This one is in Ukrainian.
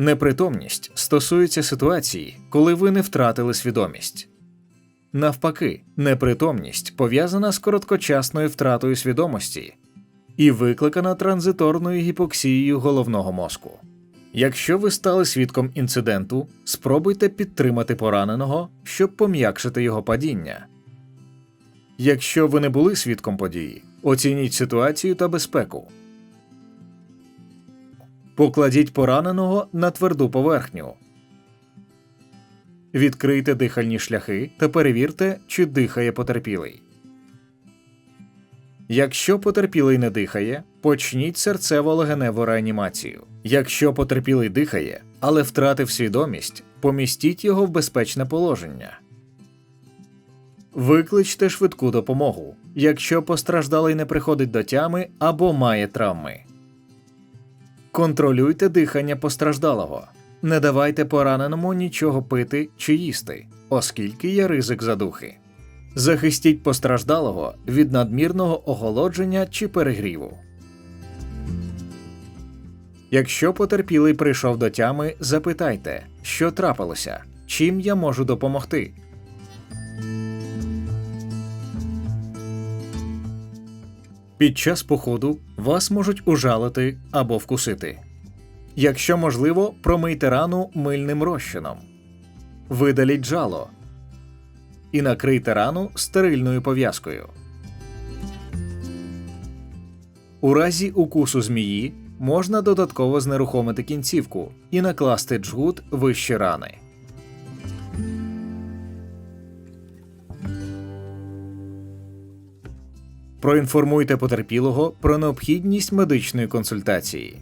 Непритомність стосується ситуації, коли ви не втратили свідомість. Навпаки, непритомність пов'язана з короткочасною втратою свідомості і викликана транзиторною гіпоксією головного мозку. Якщо ви стали свідком інциденту, спробуйте підтримати пораненого, щоб пом'якшити його падіння. Якщо ви не були свідком події, оцініть ситуацію та безпеку. Покладіть пораненого на тверду поверхню. Відкрийте дихальні шляхи та перевірте, чи дихає потерпілий. Якщо потерпілий не дихає, почніть серцево-легеневу реанімацію. Якщо потерпілий дихає, але втратив свідомість, помістіть його в безпечне положення. Викличте швидку допомогу, якщо постраждалий не приходить до тями або має травми. Контролюйте дихання постраждалого. Не давайте пораненому нічого пити чи їсти, оскільки є ризик задухи. Захистіть постраждалого від надмірного охолодження чи перегріву. Якщо потерпілий прийшов до тями, запитайте, що трапилося, чим я можу допомогти. Під час походу вас можуть ужалити або вкусити. Якщо можливо, промийте рану мильним розчином. Видаліть жало і накрийте рану стерильною пов'язкою. У разі укусу змії можна додатково знерухомити кінцівку і накласти джгут вище рани. Проінформуйте потерпілого про необхідність медичної консультації.